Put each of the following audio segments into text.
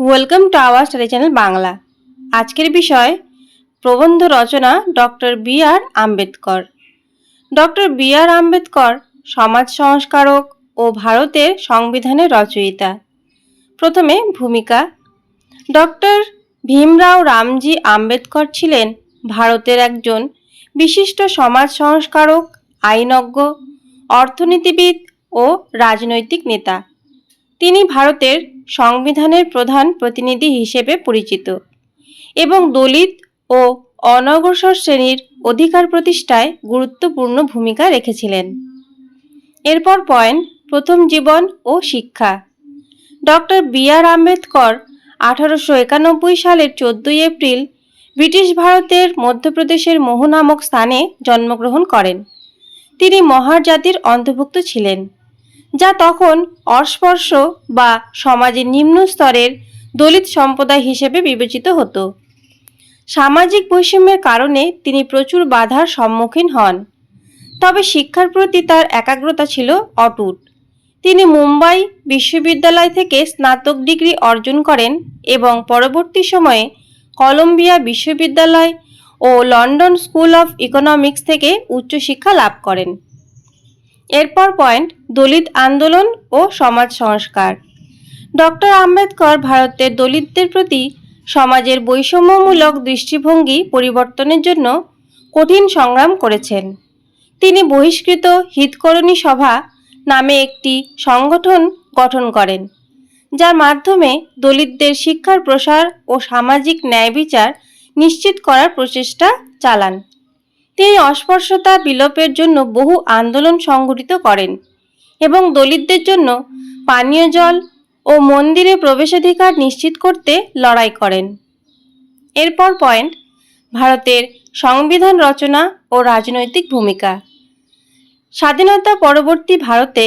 Welcome to our study channel Bangla আজকের বিষয় প্রবন্ধ রচনা doctor B R Ambedkar doctor B R Ambedkar সমাজ সংস্কারক ও ভারতের সংবিধানের রচয়িতা প্রথমে ভূমিকা ডক্টর ভীমরাও রামজি আম্বেদকর ছিলেন ভারতের একজন বিশিষ্ট সমাজ সংস্কারক আইনজ্ঞ অর্থনীতিবিদ ও রাজনৈতিক নেতা তিনি ভারতের সংবিধানের প্রধান প্রতিনিধি হিসেবে পরিচিত এবং দলিত ও অনগ্রসর শ্রেণির অধিকার প্রতিষ্ঠায় গুরুত্বপূর্ণ ভূমিকা রেখেছিলেন। এরপর পয়েন্ট, প্রথম জীবন ও শিক্ষা। ডক্টর বি আর আম্বেদকর আঠারোশো একানব্বই সালের চোদ্দই এপ্রিল ব্রিটিশ ভারতের মধ্যপ্রদেশের মহু নামক স্থানে জন্মগ্রহণ করেন। তিনি মহার জাতির অন্তর্ভুক্ত ছিলেন। যা তখন অস্পর্শ বা সমাজের নিম্ন স্তরের দলিত সম্প্রদায় হিসেবে বিবেচিত হতো। সামাজিক বৈষম্যের কারণে তিনি প্রচুর বাধার সম্মুখীন হন। তবে শিক্ষার প্রতি তার একাগ্রতা ছিল অটুট। তিনি মুম্বাই বিশ্ববিদ্যালয় থেকে স্নাতক ডিগ্রি অর্জন করেন এবং পরবর্তী সময়ে কলম্বিয়া বিশ্ববিদ্যালয় ও লন্ডন স্কুল অফ ইকোনমিক্স থেকে উচ্চশিক্ষা লাভ করেন। এরপর পয়েন্ট, দলিত আন্দোলন ও সমাজ সংস্কার। ডক্টর আম্বেদকর ভারতের দলিতদের প্রতি সমাজের বৈষম্যমূলক দৃষ্টিভঙ্গি পরিবর্তনের জন্য কঠিন সংগ্রাম করেছেন। তিনি বহিষ্কৃত হিতকরণী সভা নামে একটি সংগঠন গঠন করেন, যার মাধ্যমে দলিতদের শিক্ষার প্রসার ও সামাজিক ন্যায় বিচার নিশ্চিত করার প্রচেষ্টা চালান। তিনি অস্পর্শতা বিলোপের জন্য বহু আন্দোলন সংগঠিত করেন এবং দলিতদের জন্য পানীয় জল ও মন্দিরে প্রবেশাধিকার নিশ্চিত করতে লড়াই করেন। এরপর পয়েন্ট, ভারতের সংবিধান রচনা ও রাজনৈতিক ভূমিকা। স্বাধীনতা পরবর্তী ভারতে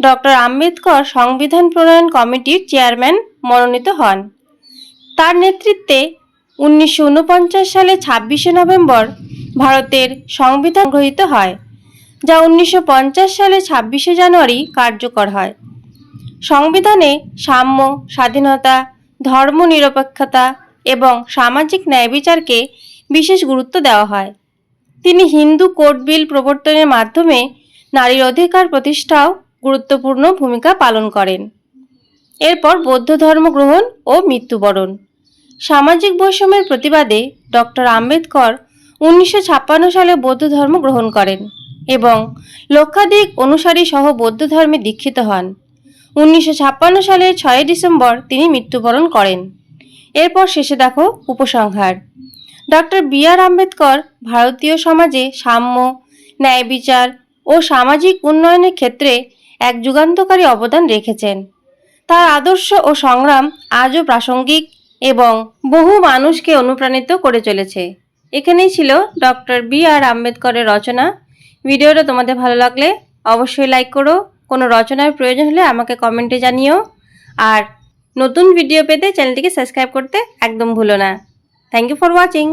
ডক্টর আম্বেদকর সংবিধান প্রণয়ন কমিটির চেয়ারম্যান মনোনীত হন। তার নেতৃত্বে উনিশশো ঊনপঞ্চাশ সালে ছাব্বিশে নভেম্বর ভারতের সংবিধান গৃহীত হয়, যা উনিশশো পঞ্চাশ সালে ছাব্বিশে জানুয়ারি কার্যকর হয়। সংবিধানে সাম্য, স্বাধীনতা ধর্মনিরপেক্ষতা এবং সামাজিক ন্যায় বিচারকে বিশেষ গুরুত্ব দেওয়া হয়। তিনি হিন্দু কোড বিল প্রবর্তনের মাধ্যমে নারীর অধিকার প্রতিষ্ঠাও গুরুত্বপূর্ণ ভূমিকা পালন করেন। এরপর বৌদ্ধ ধর্ম গ্রহণ ও মৃত্যুবরণ। সামাজিক বৈষম্যের প্রতিবাদে ডক্টর আম্বেদকর উনিশশো ছাপ্পান্ন সালে বৌদ্ধ ধর্ম গ্রহণ করেন এবং লক্ষাধিক অনুসারী সহ বৌদ্ধ ধর্মে দীক্ষিত হন। উনিশশো সালের ছয়ই ডিসেম্বর তিনি মৃত্যুবরণ করেন। এরপর শেষে দেখো উপসংহার। ডক্টর বি আর আম্বেদকর ভারতীয় সমাজে সাম্য, ন্যায় বিচার ও সামাজিক উন্নয়নের ক্ষেত্রে এক যুগান্তকারী অবদান রেখেছেন। তার আদর্শ ও সংগ্রাম আজও প্রাসঙ্গিক এবং বহু মানুষকে অনুপ্রাণিত করে চলেছে। এখানেই ছিল ডক্টর বি আর আম্বেদকরের রচনা। ভিডিওটা তোমাদের ভালো লাগলে অবশ্যই লাইক করো। কোনো রচনার প্রয়োজন হলে আমাকে কমেন্টে জানিও। আর নতুন ভিডিও পেতে চ্যানেলটিকে সাবস্ক্রাইব করতে একদম ভুলো না। Thank you for watching